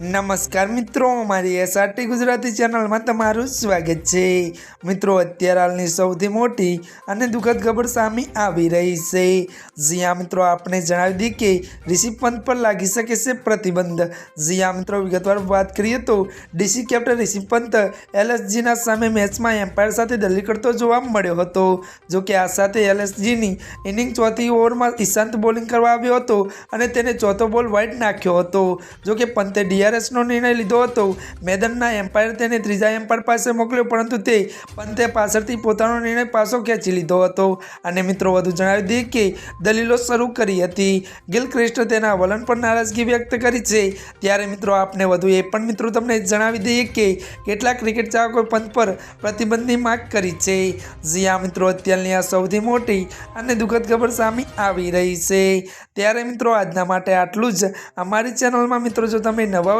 નમસ્કાર મિત્રો અમારી એસઆરટી ગુજરાતી ચેનલમાં તમારું સ્વાગત છે. મિત્રો, અત્યારે હાલની સૌથી મોટી અને દુઃખદ ખબર સામે આવી રહી છે. જ્યાં મિત્રો આપણે જણાવી દઈએ કે ઋષિ પંત પર લાગી શકે છે પ્રતિબંધ. જ્યાં મિત્રો, વિગતવાર વાત કરીએ તો ડીસી કેપ્ટન ઋષિ પંત એલએસજીના સામે મેચમાં એમ્પાયર સાથે દલીલ કરતો જોવા મળ્યો હતો. જો કે આ સાથે એલએસજીની ઇનિંગ ચોથી ઓવરમાં ઈશાંત બોલિંગ કરવા આવ્યો હતો અને તેને ચોથો બોલ વાઇડ નાખ્યો હતો. જો કે પંતે ડીઆરએસનો નિર્ણય લીધો હતો. મેદાનના એમ્પાયર તેને ત્રીજા એમ્પાયર પાસે મોકલ્યો, પરંતુ તે પંથે પાછળથી પોતાનો નિર્ણય પાછો ખેંચી લીધો હતો. અને મિત્રો, વધુ જણાવી દઈએ કે દલીલો શરૂ કરી હતી. ગિલક્રિસ્ટ તેના વલણ પર નારાજગી વ્યક્ત કરી છે. ત્યારે મિત્રો, આપને વધુ એ પણ મિત્રો તમને જણાવી દઈએ કે કેટલાક ક્રિકેટ ચાહકોએ પંથ પર પ્રતિબંધની માગ કરી છે. જ્યાં મિત્રો, અત્યારની આ સૌથી મોટી અને દુઃખદ ખબર સામે આવી રહી છે. ત્યારે મિત્રો, આજના માટે આટલું જ. અમારી ચેનલમાં મિત્રો, જો તમે નવા